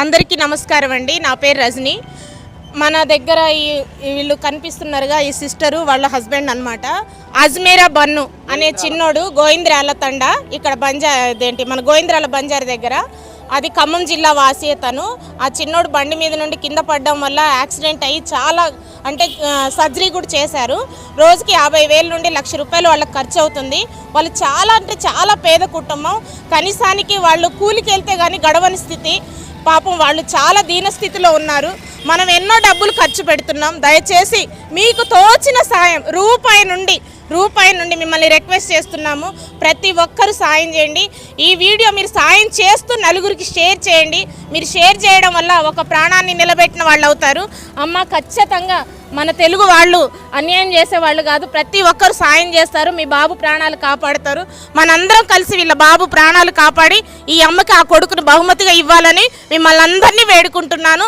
అందరికీ నమస్కారం అండి. నా పేరు రజని. మన దగ్గర ఈ వీళ్ళు కనిపిస్తున్నారుగా ఈ సిస్టరు వాళ్ళ హస్బెండ్ అన్నమాట. అజ్మేరా బన్ను అనే చిన్నోడు గోవింద్రాల తండ ఇక్కడ బంజార్ ఇదేంటి మన గోవింద్రాల బంజారు దగ్గర. అది ఖమ్మం జిల్లా వాసియే తను ఆ చిన్నోడు బండి మీద నుండి కింద పడడం వల్ల యాక్సిడెంట్ అయ్యి చాలా అంటే సర్జరీ కూడా చేశారు. రోజుకి యాభై వేల నుండి లక్ష రూపాయలు వాళ్ళకి ఖర్చు అవుతుంది. వాళ్ళు చాలా అంటే చాలా పేద కుటుంబం. కనీసానికి వాళ్ళు కూలికి వెళ్తే కానీ గడవని స్థితి. పాపం వాళ్ళు చాలా దీనస్థితిలో ఉన్నారు. మనం ఎన్నో డబ్బులు ఖర్చు పెడుతున్నాం. దయచేసి మీకు తోచిన సాయం రూపాయి నుండి రూపాయి నుండి మిమ్మల్ని రిక్వెస్ట్ చేస్తున్నాము. ప్రతి ఒక్కరూ సాయం చేయండి. ఈ వీడియో మీరు సాయం చేస్తూ నలుగురికి షేర్ చేయండి. మీరు షేర్ చేయడం వల్ల ఒక ప్రాణాన్ని నిలబెట్టిన వాళ్ళు అవుతారు. అమ్మ ఖచ్చితంగా మన తెలుగు వాళ్ళు అన్యాయం చేసే వాళ్ళు కాదు. ప్రతి ఒక్కరు సాయం చేస్తారు. మీ బాబు ప్రాణాలు కాపాడుతారు. మనందరం కలిసి వీళ్ళ బాబు ప్రాణాలు కాపాడి ఈ అమ్మకి ఆ కొడుకును బహుమతిగా ఇవ్వాలని మిమ్మల్ని అందరినీ వేడుకుంటున్నాను.